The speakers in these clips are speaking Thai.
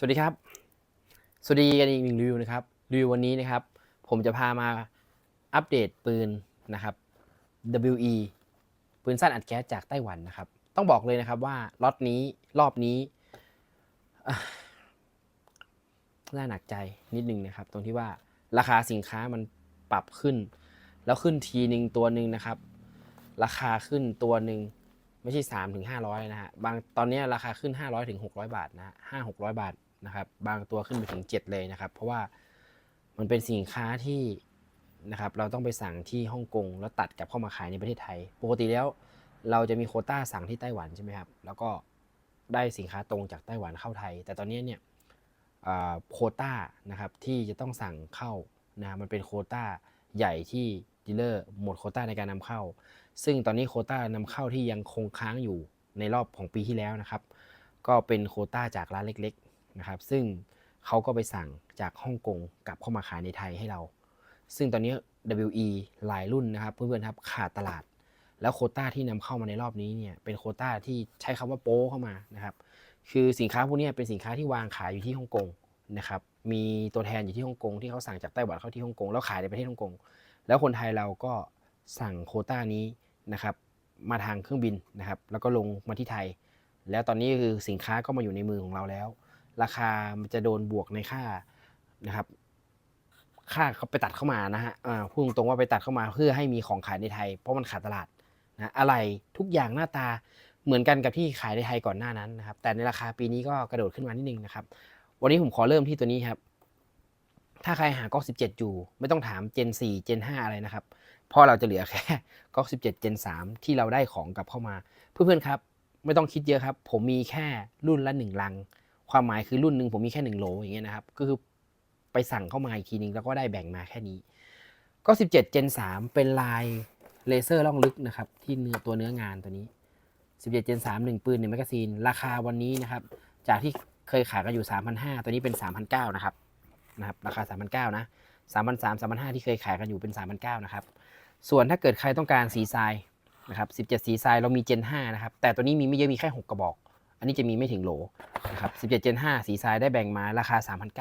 สวัสดีครับ สวัสดีกันอีกหนึ่งรีวิวนะครับ รีวิววันนี้นะครับ ผมจะพามาอัปเดตปืนนะครับ WE ปืนสั้นอัดแก๊สจากไต้หวันนะครับ ต้องบอกเลยนะครับว่าล็อตนี้รอบนี้น่าหนักใจนิดนึงนะครับ ตรงที่ว่าราคาสินค้ามันปรับขึ้น แล้วขึ้นทีหนึ่งตัวหนึ่งนะครับ ราคาขึ้นตัวหนึ่งไม่ใช่3ถึง500นะฮะ บางตอนนี้ราคาขึ้น500ถึง600บาทนะห้าหกร้อยบาท นะครับ บางตัวขึ้นไปถึง 7 เลยนะครับ เพราะว่ามันเป็นสินค้าที่นะครับ เราต้องไปสั่งที่ฮ่องกงแล้วตัดกลับเข้ามาขายในประเทศไทย ปกติแล้วเราจะมีโคต้าสั่งที่ไต้หวันใช่ไหมครับ แล้วก็ได้สินค้าตรงจากไต้หวันเข้าไทย แต่ตอนนี้เนี่ยโคต้านะครับที่จะต้องสั่งเข้านะมันเป็นโคต้าใหญ่ที่ดีลเลอร์หมดโคต้าในการนำเข้า ซึ่งตอนนี้โคต้านำเข้าที่ยังคงค้างอยู่ในรอบของปีที่แล้วนะครับ ก็เป็นโคต้าจากร้านเล็ก นะครับซึ่งเขาก็ไปสั่งจากฮ่องกงกลับเข้ามาขายในไทยให้เรา ซึ่งตอนนี้ WE หลายรุ่นนะครับเพื่อนๆครับขาดตลาด แล้วโคต้าที่นำเข้ามาในรอบนี้เนี่ยเป็นโคต้าที่ใช้คำว่าโป้เข้ามานะครับคือสินค้าพวกนี้เป็นสินค้าที่วางขายอยู่ที่ฮ่องกงนะครับมีตัวแทนอยู่ที่ฮ่องกงที่เขาสั่งจากไต้หวันเข้าที่ฮ่องกงแล้วขายในประเทศฮ่องกงแล้วคนไทยเราก็สั่งโคต้านี้นะครับมาทางเครื่องบินนะครับแล้วก็ลงมาที่ไทย แล้วตอนนี้คือสินค้าก็มาอยู่ในมือของเราแล้ว ราคามันจะโดนบวกในค่านะครับ ค่าเขาไปตัดเข้ามานะฮะพูดตรงว่าไปตัดเข้ามาเพื่อให้มีของขายในไทย เพราะมันขาดตลาดนะอะไรทุกอย่างหน้าตาเหมือนกันกับที่ขายในไทยก่อนหน้านั้นนะครับ แต่ในราคาปีนี้ก็กระโดดขึ้นมานิดนึงนะครับ วันนี้ผมขอเริ่มที่ตัวนี้ครับถ้าใครหาก๊อก17 อยู่ ไม่ต้องถาม Gen 4 Gen 5 อะไรนะครับ เพราะเราจะเหลือแค่ก๊อก17 Gen 3 ที่เราได้ของกลับเข้ามา เพื่อนๆครับ ไม่ต้องคิดเยอะครับ ผมมีแค่รุ่นละหนึ่งลัง ความหมายคือรุ่นหนึ่งผมมีแค่หนึ่งโหลอย่างเงี้ยนะครับ ก็คือไปสั่งเข้ามาอีกทีนึงแล้วก็ได้แบ่งมาแค่นี้ ก็ 17 Gen 3 เป็นลายเลเซอร์ล่องลึกนะครับ ที่เนื้อตัวเนื้องานตัวนี้ 17 Gen 3 1 ปืน1แมกกาซีน ราคาวันนี้นะครับ จากที่เคยขายกันอยู่ 3,500 ตัวนี้เป็น 3,900 นะครับนะครับ ราคา 3,900 นะ 3,300 3,500 ที่เคยขายกันอยู่เป็น 3,900 นะครับ ส่วนถ้าเกิดใครต้องการสีทรายนะครับ 17 สีทรายเรามี Gen 5 นะครับ แต่ตัวนี้มีไม่เยอะมีแค่ 6 กระบอก อันนี้จะมีไม่ถึงโหลนะครับ17 Gen 5 สีทรายได้แบ่งมาราคา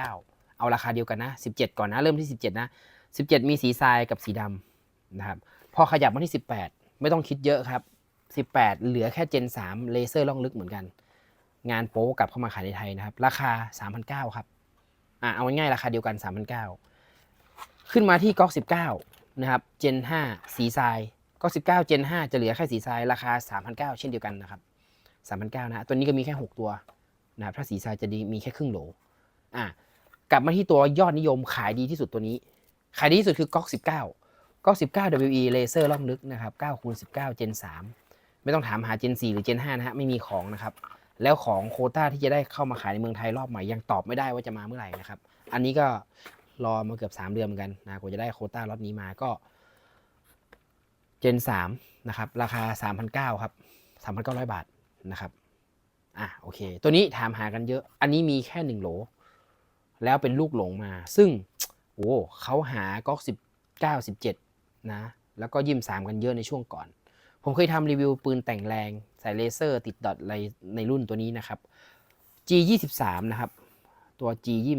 3,900 เอาราคาเดียวกันนะ 17 ก่อนนะ เริ่มที่ 17 นะ 17 มีสีทรายกับสีดำนะครับ พอขยับมาที่ 18 ไม่ต้องคิดเยอะครับ 18 เหลือแค่ Gen 3 เลเซอร์ล่องลึกเหมือนกัน งานโป๊กลับเข้ามาขายในไทยนะครับ ราคา 3,900 ครับ อะเอาง่ายๆราคาเดียวกัน 3,900 ขึ้นมาที่ก๊อก 19 นะครับ Gen 5 สีทรายก๊อก 19 Gen 5 จะเหลือแค่สีทรายราคา 3,900 เช่นเดียวกันนะครับ 3,900นเก้านะตัวนี้ก็มีแค่ 6 ตัวนะครับถ้าสีทรายจะดีมีแค่ครึ่งโหลอะกลับมาที่ตัวยอดนิยมขายดีที่สุดตัวนี้ ขายดีที่สุดคือก๊อก19ก๊อก19 WE เลเซอร์ล่องลึกนะครับ9คูณ19 Gen 3ไม่ต้องถามหา Gen 4หรือ Gen 5นะฮะไม่มีของนะครับแล้วของโคต้าที่จะได้เข้ามาขายในเมืองไทยรอบใหม่ยังตอบไม่ได้ว่าจะมาเมื่อไหร่นะครับ อันนี้ก็รอมาเกือบ 3 เดือนเหมือนกันนะกว่าจะได้โคต้ารอบนี้มาก็ Gen 3นะครับ ราคา 3,900 ครับ 3,900 บาท นะครับอะโอเค ตัวนี้ถามหากันเยอะ อันนี้มีแค่1โหล แล้วเป็นลูกหลงมา ซึ่งโอ้เขาหาก็19 17นะ แล้วก็ยิม3กันเยอะในช่วงก่อน ผมเคยทำรีวิวปืนแต่งแรงใส่เลเซอร์ติดดอทอะไรในรุ่นตัวนี้นะครับ G 2 3นะครับ ตัว G 2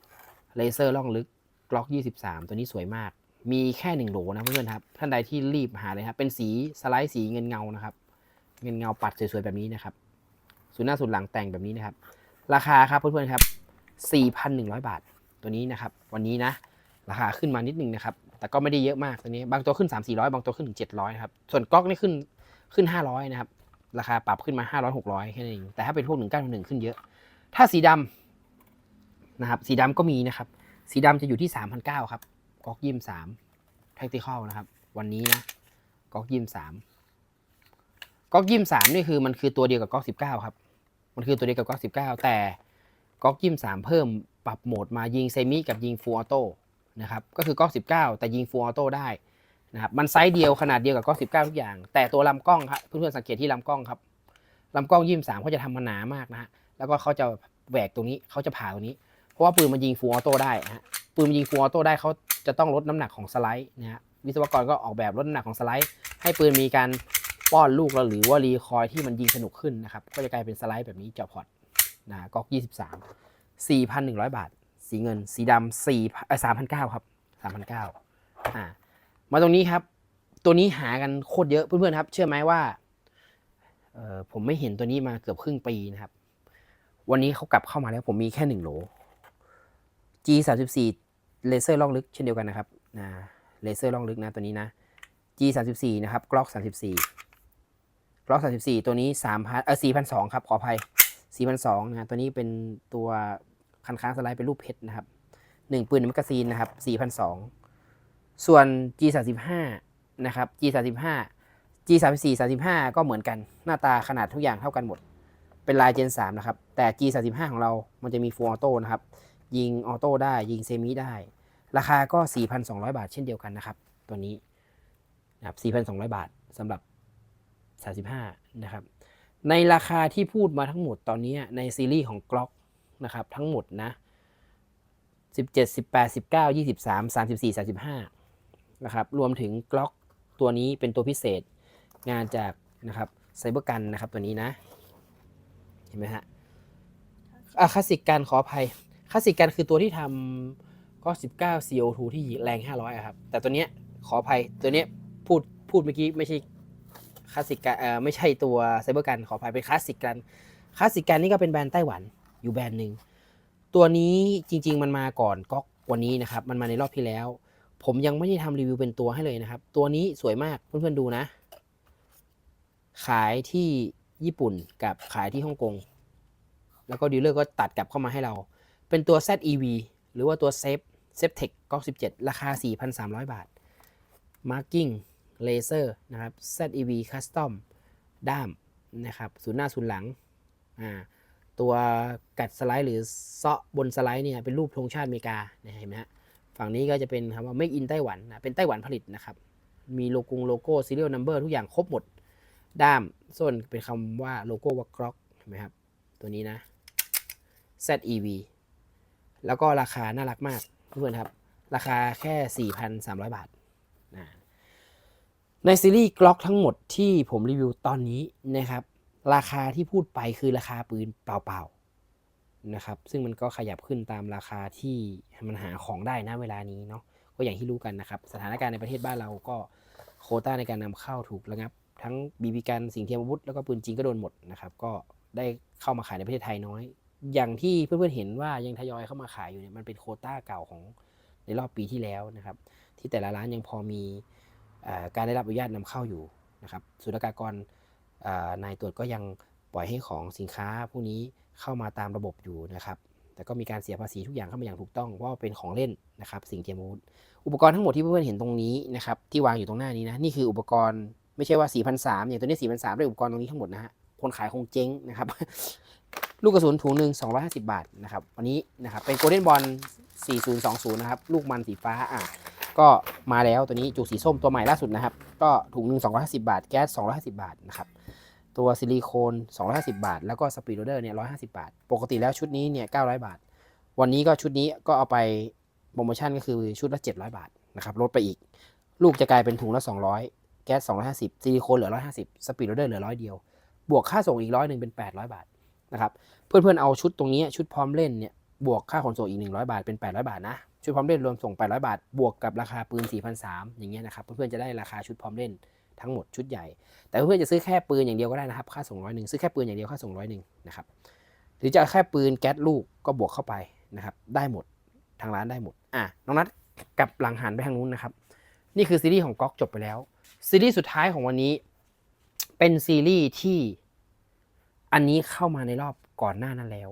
3เลเซอร์ล่องลึกกล็อก23 ตัวนี้สวยมาก มีแค่หนึ่งโหลนะเพื่อนๆครับ ท่านใดที่รีบหาเลยครับ เป็นสีสไลด์สีเงินเงานะครับ เงินเงาปัดสวยๆแบบนี้นะครับส่วนหน้าส่วนหลังแต่งแบบนี้นะครับ ราคาครับเพื่อนๆครับ 4,100 บาทตัวนี้นะครับ วันนี้นะ ราคาขึ้นมานิดนึงนะครับ แต่ก็ไม่ได้เยอะมากตัวนี้ บางตัวขึ้น 3 400 บางตัวขึ้นถึง700ครับ ส่วนก๊อกนี่ขึ้นขึ้น 500 นะครับ ราคาปรับขึ้นมา 500 600แค่นั้นเอง แต่ถ้าเป็นพวก1911ขึ้นเยอะ ถ้าสีดำนะครับ สีดำก็มีนะครับ สีดำจะอยู่ที่3,900ครับก๊อกยิม3 tactical นะครับ วันนี้นะก๊อกยิม3 ก๊อกยิม3นี่คือมันคือตัวเดียวกับก๊อก19ครับ มันคือตัวเดียวกับก๊อก19แต่ก๊อกยิม3เพิ่มปรับโหมดมายิงเซมิกับยิงฟูลออโต้นะครับ ก็คือก๊อก19แต่ยิงฟูลออโต้ได้นะครับ มันไซส์เดียวขนาดเดียวกับก๊อก19ทุกอย่าง แต่ตัวลำกล้องครับเพื่อนๆสังเกตที่ลำกล้องครับลำกล้องยิม3เขาจะทำมาหนามากนะฮะ แล้วก็เขาจะแหวกตรงนี้เขาจะผ่าตรงนี้ เพราะว่าปืนมันยิงฟูลออโต้ได้นะฮะ ปืนมันยิงฟูลออโต้ได้เขาจะต้องลดน้ำหนักของสไลด์นะฮะ วิศวกรก็ออกแบบลดน้ำหนักของสไลด์ ให้ปืนมีการ ป้อนลูกแล้วหรือว่ารีคอยที่มันยิงสนุกขึ้นนะครับ ก็จะกลายเป็นสไลด์แบบนี้เจาะพอร์ตนะก๊อก23 4,100 บาท สีเงิน สีดำสี่เอ่อ3,900ครับ3,900อ่ามาตรงนี้ครับ ตัวนี้หากันโคตรเยอะเพื่อนๆครับ เชื่อไหมว่าเออผมไม่เห็นตัวนี้มาเกือบครึ่งปีนะครับ วันนี้เขากลับเข้ามาแล้วผมมีแค่หนึ่งโหล G 3 4เลเซอร์ล่องลึกเช่นเดียวกันนะครับนะเลเซอร์ล่องลึกนะตัวนี้นะ G 3 4นะครับกล็อก 34 ล็อก34ตัวนี้3,000เออ4,200ครับ ขออภัย4,200นะตัวนี้เป็นตัวคันค้างสไลด์เป็นรูปเพชรนะครับหนึ่งปืนแมกกาซีนนะครับ4,200ส่วน G 35นะครับ G 35 G 34 35ก็เหมือนกัน หน้าตาขนาดทุกอย่างเท่ากันหมด เป็นลาย Gen 3นะครับ แต่ G 35ของเรา มันจะมีฟูลออโต้นะครับ ยิงออโต้ได้ ยิงเซมิได้ ราคาก็4,200บาทเช่นเดียวกันนะครับ ตัวนี้นะครับ4,200บาทสำหรับ 35นะครับ ในราคาที่พูดมาทั้งหมดตอนนี้ในซีรีส์ของ Glock นะครับทั้งหมดนะ17 18 19 23 34 35นะครับรวมถึง Glock ตัวนี้เป็นตัวพิเศษงานจากนะครับไซเบอร์กันนะครับตัวนี้นะ เห็นไหมฮะอะคลาสสิกกันขออภัยคลาสสิกกันคือตัวที่ทำก็ 19 CO2 ที่แรง 500อะครับ แต่ตัวเนี้ยขออภัยตัวเนี้ยพูดพูดเมื่อกี้ไม่ใช่ คลาสสิกกันเออไม่ใช่ตัวไซเบอร์กันขออภัยเป็นคลาสสิกกันคลาสสิกกันนี่ก็เป็นแบรนด์ไต้หวันอยู่แบรนด์หนึ่งตัวนี้จริง ๆ มันมาก่อนก๊อกวันนี้นะครับมันมาในรอบที่แล้ว ผมยังไม่ได้ทำรีวิวเป็นตัวให้เลยนะครับ ตัวนี้สวยมากเพื่อนๆดูนะ ขายที่ญี่ปุ่นกับขายที่ฮ่องกงแล้วก็ดีลเลอร์ก็ตัดกลับเข้ามาให้เรา เป็นตัว ZEV หรือว่าตัว Safe Safe Tech ก๊อก17 ราคา 4,300 บาท Marking Laser นะครับ ZEV Custom ด้ามนะครับศูนย์หน้าศูนย์หลังอ่าตัวกัดสไลด์หรือเซาะบนสไลด์เนี่ยเป็นรูปธงชาติอเมริกาเห็นไหมฮะฝั่งนี้ก็จะเป็นคำว่า Make in ไต้หวันนะเป็นไต้หวันผลิตนะครับ มีโลโก้โลโก้ serial number ทุกอย่างครบหมด ด้ามส่วนเป็นคำว่าโลโก้ว่ากรอกเห็นไหมครับ ตัวนี้นะ ZEV แล้วก็ราคาน่ารักมากเพื่อนครับ ราคาแค่ 4,300 บาทนะ ในซีรีส์กล็อกทั้งหมดที่ผมรีวิวตอนนี้นะครับ ราคาที่พูดไปคือราคาปืนเปล่าๆนะครับ ซึ่งมันก็ขยับขึ้นตามราคาที่มันหาของได้นะเวลานี้เนาะก็อย่างที่รู้กันนะครับ สถานการณ์ในประเทศบ้านเราก็โคต้าในการนำเข้าถูกระงับ ทั้งบีบีกันสิ่งเทียมอาวุธแล้วก็ปืนจริงก็โดนหมดนะครับ ก็ได้เข้ามาขายในประเทศไทยน้อย อย่างที่เพื่อนๆเห็นว่ายังทยอยเข้ามาขายอยู่เนี่ยมันเป็นโคต้าเก่าของในรอบปีที่แล้วนะครับ ที่แต่ละร้านยังพอมี การได้รับอนุญาตนำเข้าอยู่นะครับศุลกากรนายตรวจก็ยังปล่อยให้ของสินค้าพวกนี้เข้ามาตามระบบอยู่นะครับ แต่ก็มีการเสียภาษีทุกอย่างเข้ามาอย่างถูกต้องว่าเป็นของเล่นนะครับ สิ่งเทียมอาวุธอุปกรณ์ทั้งหมดที่เพื่อนๆเห็นตรงนี้นะครับที่วางอยู่ตรงหน้านี้นะนี่คืออุปกรณ์ไม่ใช่ว่า4,300อย่างตัวนี้4,300ได้อุปกรณ์ตรงนี้ทั้งหมดนะฮะคนขายคงเจ๊งนะครับ ลูกกระสุนถุงหนึ่ง250 บาทนะครับวันนี้นะครับเป็นโกลเด้นบอล4020 นะครับ ลูกมันสีฟ้าอะ ก็มาแล้วตัวนี้จุกสีส้มตัวใหม่ล่าสุดนะครับ ก็ถุงหนึ่ง250 บาท แก๊ส 250 บาทนะครับ ตัวซิลิโคน 250 บาท แล้วก็สปีดโรเดอร์เนี่ย150 บาท ปกติแล้วชุดนี้เนี่ย900 บาท วันนี้ก็ชุดนี้ก็เอาไปโปรโมชั่นก็คือชุดละ 700 บาทนะครับลดไปอีก ลูกจะกลายเป็นถุงละ 200 แก๊ส 250ซิลิโคนเหลือ 150 สปีดโรเดอร์เหลือร้อยเดียว บวกค่าส่งอีกร้อยหนึ่งเป็น 800 บาทนะครับ เพื่อนๆเอาชุดตรงนี้ชุดพร้อมเล่นเนี่ยบวกค่าขนส่งอีก 100 บาทเป็น 800 บาทนะ ชุดพร้อมเล่นรวมส่ง800 บาท บวกกับราคาปืน 4,300 อย่างเงี้ยนะครับเพื่อนๆจะได้ราคาชุดพร้อมเล่นทั้งหมดชุดใหญ่ แต่เพื่อนๆจะซื้อแค่ปืนอย่างเดียวก็ได้นะครับ ค่าส่งร้อยหนึ่งซื้อแค่ปืนอย่างเดียวค่าส่งร้อยหนึ่งนะครับหรือจะแค่ปืนแก๊สลูกก็บวกเข้าไปนะครับได้หมดทางร้านได้หมดอะน้องนัดกับหลังหันไปทางนู้นนะครับ นี่คือซีรีส์ของก๊อกจบไปแล้วซีรีส์สุดท้ายของวันนี้ เป็นซีรีส์ที่อันนี้เข้ามาในรอบก่อนหน้านั้นแล้ว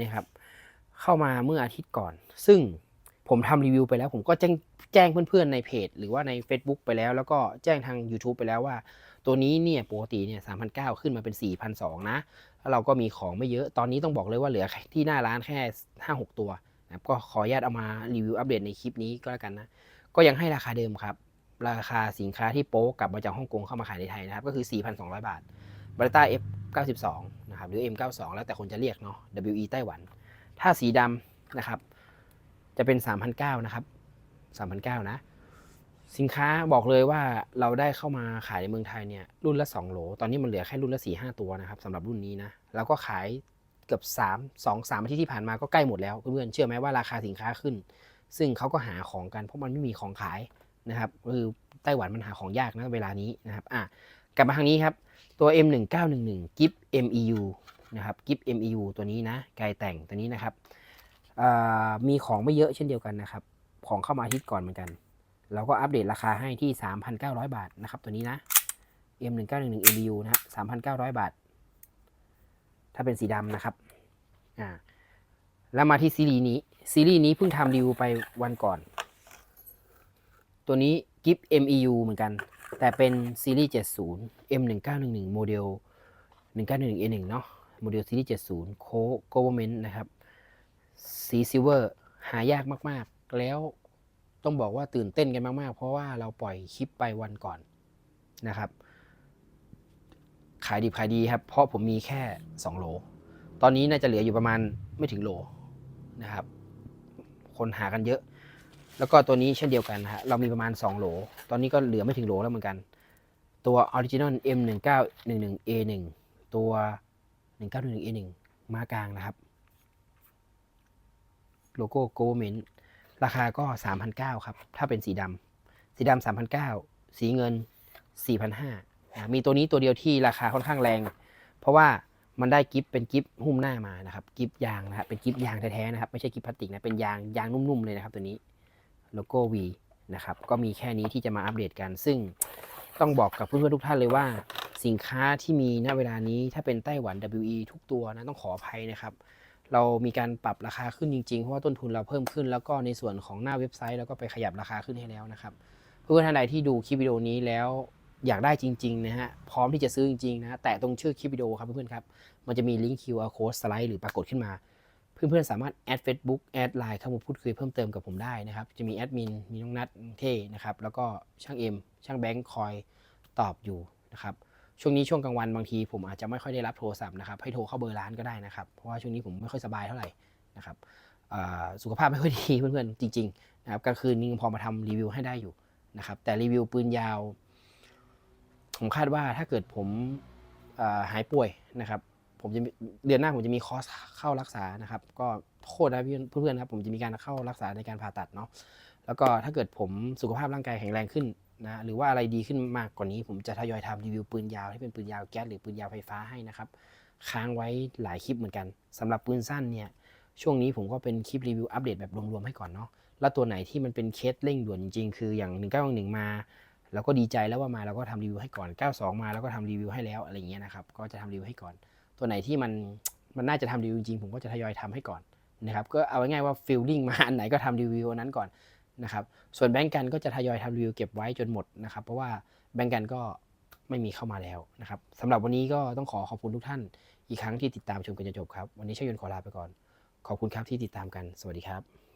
นะครับเข้ามาเมื่ออาทิตย์ก่อน ซึ่ง ผมทำรีวิวไปแล้ว ผมก็แจ้งแจ้งเพื่อนๆในเพจ หรือว่าใน Facebook ไปแล้ว แล้วก็แจ้งทาง YouTube ไปแล้วว่า ตัวนี้เนี่ยปกติเนี่ย3,900ขึ้นมาเป็น4,200นะแล้วเราก็มีของไม่เยอะตอนนี้ต้องบอกเลยว่าเหลือที่หน้าร้านแค่ 5-6 ตัวนะครับก็ขออนุญาตเอามารีวิวอัปเดตในคลิปนี้ก็แล้วกันนะก็ยังให้ราคาเดิมครับ ราคาสินค้าที่โป๊กลับมาจากฮ่องกงเข้ามาขายในไทยนะครับก็คือ 4,200 บาทบริต้า F 92 นะครับหรือ M 92 แล้วแต่คนจะเรียกเนาะ WE ไต้หวัน ถ้าสีดำนะครับ จะเป็น 3,900นะครับ3,900นะ สินค้าบอกเลยว่าเราได้เข้ามาขายในเมืองไทยเนี่ยรุ่นละ 2 โหล ตอนนี้มันเหลือแค่รุ่นละ 4 5 ตัวนะครับสำหรับรุ่นนี้นะแล้วก็ขายเกือบ 3 2 3อาทิตย์ที่ผ่านมาก็ใกล้หมดแล้วเพื่อนๆเชื่อไหมว่าราคาสินค้าขึ้น ซึ่งเขาก็หาของกันเพราะมันไม่มีของขายนะครับคือไต้หวันมันหาของยากนะเวลานี้นะครับอะกลับมาทางนี้ครับตัว M1911 กิฟ MEU นะครับกิฟ MEU ตัวนี้นะไกลแต่งตัวนี้นะครับ มีของไม่เยอะเช่นเดียวกันนะครับ ของเข้ามาอาทิตย์ก่อนเหมือนกัน เราก็อัปเดตราคาให้ที่ 3,900 บาทนะครับตัวนี้นะ M1911 MEU นะฮะ3,900 บาท ถ้าเป็นสีดำนะครับอ่าแล้วมาที่ซีรีส์นี้ ซีรีส์นี้เพิ่งทำรีวิวไปวันก่อน ตัวนี้กิฟ MEU เหมือนกัน แต่เป็นซีรีส์ 70 M1911 โมเดล 1911A1 เนาะ โมเดลซีรีส์ 70 โคโกเวอร์เมนต์นะครับ สีซิเวอร์หายากมาก ๆ แล้วต้องบอกว่าตื่นเต้นกันมาก ๆ เพราะว่าเราปล่อยคลิปไปวันก่อนนะครับ ขายดิบขายดีครับ เพราะผมมีแค่ 2 โล ตอนนี้น่าจะเหลืออยู่ประมาณไม่ถึงโลนะครับ คนหากันเยอะ แล้วก็ตัวนี้เช่นเดียวกันฮะเรามีประมาณ 2โหลตอนนี้ก็เหลือไม่ถึงโหลแล้วเหมือนกัน ตัว Original M1911A1 ตัว 1911A1 มากลางนะครับ โลโก้ Government ราคาก็ 3,900ครับ ถ้าเป็นสีดำสีดำ3,900 สีเงิน 4,500นะมีตัวนี้ตัวเดียวที่ราคาค่อนข้างแรง เพราะว่ามันได้กิฟเป็นกิฟหุ้มหน้ามานะครับ กิฟยางนะครับเป็นกิฟยางแท้ๆนะครับ ไม่ใช่กิฟพลาสติกนะ เป็นยางยางนุ่มๆเลยนะครับ ตัวนี้โลโก้ V นะครับ ก็มีแค่นี้ที่จะมาอัปเดตกัน ซึ่งต้องบอกกับเพื่อนๆทุกท่านเลยว่า สินค้าที่มีณเวลานี้ถ้าเป็นไต้หวัน WE ทุกตัวนะต้องขออภัยนะครับ เรามีการปรับราคาขึ้นจริงๆ เพราะว่าต้นทุนเราเพิ่มขึ้น แล้วก็ในส่วนของหน้าเว็บไซต์เราก็ไปขยับราคาขึ้นให้แล้วนะครับ เพื่อนๆท่านใดที่ดูคลิปวิดีโอนี้แล้วอยากได้จริงๆนะฮะพร้อมที่จะซื้อจริงๆนะแต่ตรงชื่อคลิปวิดีโอครับเพื่อนๆครับมันจะมีลิงก์ QR code สไลด์หรือปรากฏขึ้นมา เพื่อนๆสามารถแอด Facebook แอดไลน์เข้ามาพูดคุยเพิ่มเติมกับผมได้นะครับจะมีแอดมินมีน้องนัทเท่นะครับแล้วก็ช่างเอ็มช่างแบงค์คอยตอบอยู่นะครับ ช่วงนี้ช่วงกลางวันบางทีผมอาจจะไม่ค่อยได้รับโทรศัพท์นะครับให้โทรเข้าเบอร์ร้านก็ได้นะครับ เพราะว่าช่วงนี้ผมไม่ค่อยสบายเท่าไหร่นะครับสุขภาพไม่ค่อยดีเพื่อนๆจริงๆนะครับกลางคืนนี้ยังพอมาทำรีวิวให้ได้อยู่นะครับ แต่รีวิวปืนยาว ผมคาดว่าถ้าเกิดผมหายป่วยนะครับผมจะเดือนหน้าผมจะมีคอสเข้ารักษานะครับ ก็โทษนะเพื่อนๆครับผมจะมีการเข้ารักษาในการผ่าตัดเนาะแล้วก็ถ้าเกิดผมสุขภาพร่างกายแข็งแรงขึ้น นะหรือว่าอะไรดีขึ้นมากกว่านี้ ผมจะทยอยทำรีวิวปืนยาวที่เป็นปืนยาวแก๊สหรือปืนยาวไฟฟ้าให้นะครับ ค้างไว้หลายคลิปเหมือนกันสำหรับปืนสั้นเนี่ยช่วงนี้ผมก็เป็นคลิปรีวิวอัปเดตแบบรวมๆให้ก่อนเนาะแล้วตัวไหนที่มันเป็นเคสเร่งด่วนจริงๆ คืออย่าง1911มาเราก็ดีใจแล้วว่ามาเราก็ทำรีวิวให้ก่อน 92 มาแล้วก็ทำรีวิวให้แล้วอะไรอย่างเงี้ยนะครับก็จะทำรีวิวให้ก่อน ตัวไหนที่มันมันน่าจะทำรีวิวจริงๆผมก็จะทยอยทำให้ก่อนนะครับก็เอาง่ายๆว่าฟิลลิ่งมาอันไหนก็ทำรีวิวนั้นก่อน นะครับ ส่วนแบงก์กันก็จะทยอยทำรีวิวเก็บไว้จนหมดนะครับ เพราะว่าแบงก์กันก็ไม่มีเข้ามาแล้วนะครับสำหรับวันนี้ก็ต้องขอขอบคุณทุกท่านอีกครั้งที่ติดตามชมกันจนจบครับ วันนี้ช่ยยนขอลาไปก่อน ขอบคุณครับที่ติดตามกัน สวัสดีครับ